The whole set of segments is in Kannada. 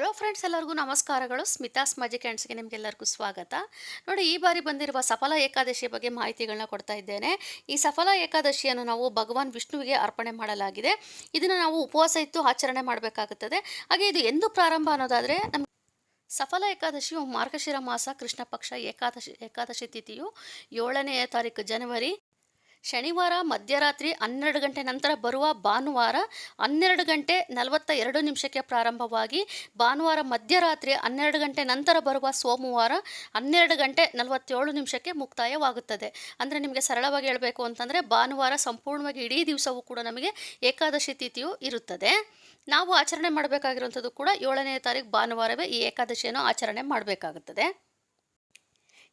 ಹಲೋ ಫ್ರೆಂಡ್ಸ್, ಎಲ್ಲರಿಗೂ ನಮಸ್ಕಾರಗಳು. ಸ್ಮಿತಾಸ್ ಮ್ಯಾಜಿಕ್ ಹ್ಯಾಂಡ್ಸ್ಗೆ ನಿಮಗೆಲ್ಲರಿಗೂ ಸ್ವಾಗತ. ನೋಡಿ, ಈ ಬಾರಿ ಬಂದಿರುವ ಸಫಲ ಏಕಾದಶಿಯ ಬಗ್ಗೆ ಮಾಹಿತಿಗಳನ್ನ ಕೊಡ್ತಾ ಇದ್ದೇನೆ. ಈ ಸಫಲ ಏಕಾದಶಿಯನ್ನು ನಾವು ಭಗವಾನ್ ವಿಷ್ಣುವಿಗೆ ಅರ್ಪಣೆ ಮಾಡಲಾಗಿದೆ. ಇದನ್ನು ನಾವು ಉಪವಾಸ ಇತ್ತು ಆಚರಣೆ ಮಾಡಬೇಕಾಗುತ್ತದೆ. ಹಾಗೆ ಇದು ಎಂದು ಪ್ರಾರಂಭ ಅನ್ನೋದಾದರೆ ನಮ್ಮ ಸಫಲ ಏಕಾದಶಿಯು ಮಾರ್ಗಶಿರ ಮಾಸ, ಕೃಷ್ಣ ಪಕ್ಷ ಏಕಾದಶಿ ಏಕಾದಶಿ ತಿಥಿಯು ಏಳನೆಯ ತಾರೀಕು ಜನವರಿ ಶನಿವಾರ ಮಧ್ಯರಾತ್ರಿ ಹನ್ನೆರಡು ಗಂಟೆ ನಂತರ ಬರುವ ಭಾನುವಾರ ಹನ್ನೆರಡು ಗಂಟೆ ನಲವತ್ತ ಎರಡು ನಿಮಿಷಕ್ಕೆ ಪ್ರಾರಂಭವಾಗಿ ಭಾನುವಾರ ಮಧ್ಯರಾತ್ರಿ ಹನ್ನೆರಡು ಗಂಟೆ ನಂತರ ಬರುವ ಸೋಮವಾರ ಹನ್ನೆರಡು ಗಂಟೆ ನಲವತ್ತೇಳು ನಿಮಿಷಕ್ಕೆ ಮುಕ್ತಾಯವಾಗುತ್ತದೆ. ಅಂದರೆ ನಿಮಗೆ ಸರಳವಾಗಿ ಹೇಳಬೇಕು ಅಂತಂದರೆ ಭಾನುವಾರ ಸಂಪೂರ್ಣವಾಗಿ ಇಡೀ ದಿವಸವೂ ಕೂಡ ನಮಗೆ ಏಕಾದಶಿ ತಿಥಿಯು ಇರುತ್ತದೆ. ನಾವು ಆಚರಣೆ ಮಾಡಬೇಕಾಗಿರುವಂಥದ್ದು ಕೂಡ ಏಳನೇ ತಾರೀಕು ಭಾನುವಾರವೇ ಈ ಏಕಾದಶಿಯನ್ನು ಆಚರಣೆ ಮಾಡಬೇಕಾಗುತ್ತದೆ.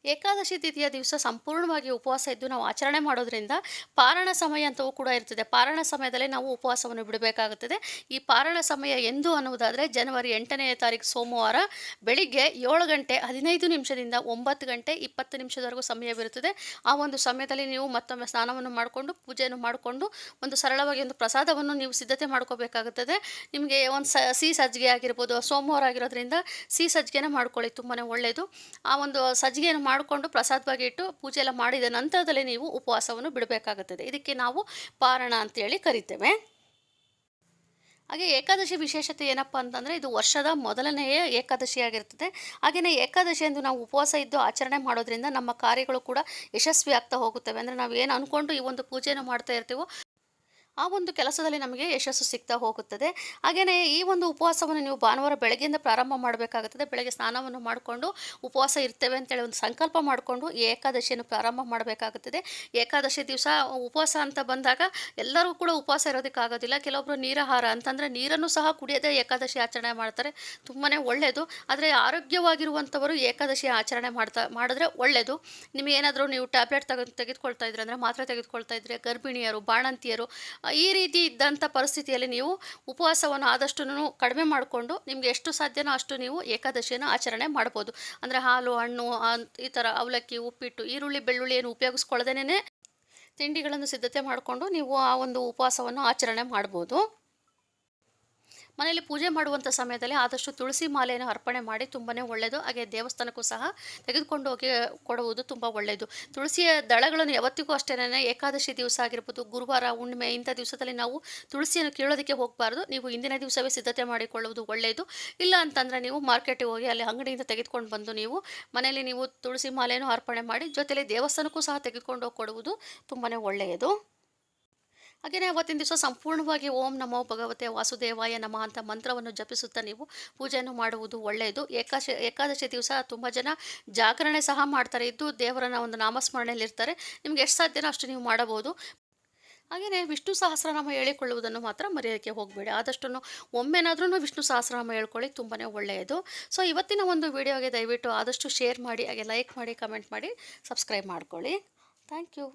ಏಕಾದಶಿ ತಿಥಿಯ ದಿವಸ ಸಂಪೂರ್ಣವಾಗಿ ಉಪವಾಸ ಇದ್ದು ನಾವು ಆಚರಣೆ ಮಾಡೋದ್ರಿಂದ ಪಾರಣ ಸಮಯ ಅಂತವೂ ಕೂಡ ಇರ್ತದೆ. ಪಾರಣ ಸಮಯದಲ್ಲಿ ನಾವು ಉಪವಾಸವನ್ನು ಬಿಡಬೇಕಾಗುತ್ತದೆ. ಈ ಪಾರಣ ಸಮಯ ಎಂದು ಅನ್ನುವುದಾದರೆ ಜನವರಿ ಎಂಟನೇ ತಾರೀಕು ಸೋಮವಾರ ಬೆಳಿಗ್ಗೆ ಏಳು ಗಂಟೆ ಹದಿನೈದು ನಿಮಿಷದಿಂದ ಒಂಬತ್ತು ಗಂಟೆ ಇಪ್ಪತ್ತು ನಿಮಿಷದವರೆಗೂ ಸಮಯವಿರುತ್ತದೆ. ಆ ಒಂದು ಸಮಯದಲ್ಲಿ ನೀವು ಮತ್ತೊಮ್ಮೆ ಸ್ನಾನವನ್ನು ಮಾಡಿಕೊಂಡು ಪೂಜೆಯನ್ನು ಮಾಡಿಕೊಂಡು ಒಂದು ಸರಳವಾಗಿ ಒಂದು ಪ್ರಸಾದವನ್ನು ನೀವು ಸಿದ್ಧತೆ ಮಾಡ್ಕೋಬೇಕಾಗುತ್ತದೆ. ನಿಮಗೆ ಒಂದು ಸಿಹಿ ಸಜ್ಜಿಗೆ ಆಗಿರ್ಬೋದು, ಸೋಮವಾರ ಆಗಿರೋದ್ರಿಂದ ಸಿಹಿ ಸಜ್ಜಿಗೆನ ಮಾಡ್ಕೊಳ್ಳಿ ತುಂಬಾ ಒಳ್ಳೆಯದು ಆ ಒಂದು ಸಜ್ಜಿಗೆಯನ್ನು ಮಾಡಿಕೊಂಡು ಪ್ರಸಾದವಾಗಿ ಇಟ್ಟು ಪೂಜೆ ಎಲ್ಲ ಮಾಡಿದ ನಂತರದಲ್ಲಿ ನೀವು ಉಪವಾಸವನ್ನು ಬಿಡಬೇಕಾಗುತ್ತದೆ. ಇದಕ್ಕೆ ನಾವು ಪಾರಣ ಅಂತೇಳಿ ಕರಿತೇವೆ. ಹಾಗೆ ಏಕಾದಶಿ ವಿಶೇಷತೆ ಏನಪ್ಪ ಅಂತಂದರೆ ಇದು ವರ್ಷದ ಮೊದಲನೆಯ ಏಕಾದಶಿ ಆಗಿರ್ತದೆ ಹಾಗೆಯೇ ಏಕಾದಶಿ ಎಂದು ನಾವು ಉಪವಾಸ ಇದ್ದು ಆಚರಣೆ ಮಾಡೋದ್ರಿಂದ ನಮ್ಮ ಕಾರ್ಯಗಳು ಕೂಡ ಯಶಸ್ವಿ ಆಗ್ತಾ ಹೋಗುತ್ತವೆ. ಅಂದರೆ ನಾವು ಏನು ಅಂದ್ಕೊಂಡು ಈ ಒಂದು ಪೂಜೆಯನ್ನು ಮಾಡ್ತಾ ಇರ್ತೀವೋ ಆ ಒಂದು ಕೆಲಸದಲ್ಲಿ ನಮಗೆ ಯಶಸ್ಸು ಸಿಗ್ತಾ ಹೋಗುತ್ತದೆ. ಹಾಗೆಯೇ ಈ ಒಂದು ಉಪವಾಸವನ್ನು ನೀವು ಭಾನುವಾರ ಬೆಳಗ್ಗೆಯಿಂದ ಪ್ರಾರಂಭ ಮಾಡಬೇಕಾಗುತ್ತದೆ. ಬೆಳಗ್ಗೆ ಸ್ನಾನವನ್ನು ಮಾಡಿಕೊಂಡು ಉಪವಾಸ ಇರ್ತೇವೆ ಅಂತೇಳಿ ಒಂದು ಸಂಕಲ್ಪ ಮಾಡಿಕೊಂಡು ಏಕಾದಶಿಯನ್ನು ಪ್ರಾರಂಭ ಮಾಡಬೇಕಾಗುತ್ತದೆ. ಏಕಾದಶಿ ದಿವಸ ಉಪವಾಸ ಅಂತ ಬಂದಾಗ ಎಲ್ಲರೂ ಕೂಡ ಉಪವಾಸ ಇರೋದಕ್ಕಾಗೋದಿಲ್ಲ. ಕೆಲವೊಬ್ಬರು ನೀರಾಹಾರ ಅಂತಂದರೆ ನೀರನ್ನು ಸಹ ಕುಡಿಯದೇ ಏಕಾದಶಿ ಆಚರಣೆ ಮಾಡ್ತಾರೆ. ತುಂಬಾ ಒಳ್ಳೆಯದು ಆದರೆ ಆರೋಗ್ಯವಾಗಿರುವಂಥವರು ಏಕಾದಶಿ ಆಚರಣೆ ಮಾಡ್ತಾ, ಮಾಡಿದ್ರೆ ಒಳ್ಳೆಯದು ನಿಮಗೇನಾದರೂ ನೀವು ಟ್ಯಾಬ್ಲೆಟ್ ತೆಗೆದು ತೆಗೆದುಕೊಳ್ತಾ ಇದ್ರೆ ಅಂದರೆ ಮಾತ್ರೆ ತೆಗೆದುಕೊಳ್ತಾ ಇದ್ರೆ ಗರ್ಭಿಣಿಯರು, ಬಾಣಂತಿಯರು ಈ ರೀತಿ ಇದ್ದಂಥ ಪರಿಸ್ಥಿತಿಯಲ್ಲಿ ನೀವು ಉಪವಾಸವನ್ನು ಆದಷ್ಟು ಕಡಿಮೆ ಮಾಡಿಕೊಂಡು ನಿಮಗೆ ಎಷ್ಟು ಸಾಧ್ಯನೋ ಅಷ್ಟು ನೀವು ಏಕಾದಶಿಯನ್ನು ಆಚರಣೆ ಮಾಡ್ಬೋದು. ಅಂದರೆ ಹಾಲು, ಹಣ್ಣು ಈ ಥರ ಅವಲಕ್ಕಿ, ಉಪ್ಪಿಟ್ಟು, ಈರುಳ್ಳಿ, ಬೆಳ್ಳುಳ್ಳಿ ಏನು ಉಪಯೋಗಿಸ್ಕೊಳ್ಳದೇನೆ ತಿಂಡಿಗಳನ್ನು ಸಿದ್ಧತೆ ಮಾಡಿಕೊಂಡು ನೀವು ಆ ಒಂದು ಉಪವಾಸವನ್ನು ಆಚರಣೆ ಮಾಡ್ಬೋದು. ಮನೆಯಲ್ಲಿ ಪೂಜೆ ಮಾಡುವಂಥ ಸಮಯದಲ್ಲಿ ಆದಷ್ಟು ತುಳಸಿ ಮಾಲೆಯನ್ನು ಅರ್ಪಣೆ ಮಾಡಿ ತುಂಬಾ ಒಳ್ಳೆಯದು. ಹಾಗೆ ದೇವಸ್ಥಾನಕ್ಕೂ ಸಹ ತೆಗೆದುಕೊಂಡು ಹೋಗಿ ಕೊಡುವುದು ತುಂಬ ಒಳ್ಳೆಯದು. ತುಳಸಿಯ ದಳಗಳನ್ನು ಯಾವತ್ತಿಗೂ ಅಷ್ಟೇನೇ ಏಕಾದಶಿ ದಿವಸ ಆಗಿರ್ಬೋದು, ಗುರುವಾರ, ಹುಣ್ಣಿಮೆ ಇಂಥ ದಿವಸದಲ್ಲಿ ನಾವು ತುಳಸಿಯನ್ನು ಕೀಳೋದಕ್ಕೆ ಹೋಗಬಾರ್ದು. ನೀವು ಇಂದಿನ ದಿವಸವೇ ಸಿದ್ಧತೆ ಮಾಡಿಕೊಳ್ಳುವುದು ಒಳ್ಳೆಯದು. ಇಲ್ಲ ಅಂತಂದರೆ ನೀವು ಮಾರ್ಕೆಟಿಗೆ ಹೋಗಿ ಅಲ್ಲಿ ಅಂಗಡಿಯಿಂದ ತೆಗೆದುಕೊಂಡು ಬಂದು ನೀವು ಮನೆಯಲ್ಲಿ ನೀವು ತುಳಸಿ ಮಾಲೆಯನ್ನು ಅರ್ಪಣೆ ಮಾಡಿ ಜೊತೆಯಲ್ಲಿ ದೇವಸ್ಥಾನಕ್ಕೂ ಸಹ ತೆಗೆದುಕೊಂಡು ಹೋಗಿ ಕೊಡುವುದು ತುಂಬಾ ಒಳ್ಳೆಯದು. ಹಾಗೆಯೇ ಅವತ್ತಿನ ದಿವಸ ಸಂಪೂರ್ಣವಾಗಿ ಓಂ ನಮೋ ಭಗವತೆ ವಾಸುದೇವಾಯ ನಮಃ ಅಂತ ಮಂತ್ರವನ್ನು ಜಪಿಸುತ್ತಾ ನೀವು ಪೂಜೆಯನ್ನು ಮಾಡುವುದು ಒಳ್ಳೆಯದು. ಏಕಾಶ, ಏಕಾದಶಿ ದಿವಸ ತುಂಬ ಜನ ಜಾಗರಣೆ ಸಹ ಮಾಡ್ತಾರೆ. ಇದ್ದು ದೇವರನ್ನ ಒಂದು ನಾಮಸ್ಮರಣೆಯಲ್ಲಿರ್ತಾರೆ ನಿಮ್ಗೆ ಎಷ್ಟು ಸಾಧ್ಯನೋ ಅಷ್ಟು ನೀವು ಮಾಡಬಹುದು. ಹಾಗೆಯೇ ವಿಷ್ಣು ಸಹಸ್ರನಾಮ ಹೇಳಿಕೊಳ್ಳುವುದನ್ನು ಮಾತ್ರ ಮರೆಯೋಕ್ಕೆ ಹೋಗಬೇಡಿ. ಆದಷ್ಟು ಒಮ್ಮೆನಾದ್ರೂ ವಿಷ್ಣು ಸಹಸ್ರನಾಮ ಹೇಳ್ಕೊಳ್ಳಿ ತುಂಬಾ ಒಳ್ಳೆಯದು. ಸೊ ಇವತ್ತಿನ ಒಂದು ವಿಡಿಯೋಗೆ ದಯವಿಟ್ಟು ಆದಷ್ಟು ಶೇರ್ ಮಾಡಿ, ಹಾಗೆ ಲೈಕ್ ಮಾಡಿ ಕಮೆಂಟ್ ಮಾಡಿ ಸಬ್ಸ್ಕ್ರೈಬ್ ಮಾಡ್ಕೊಳ್ಳಿ. Thank you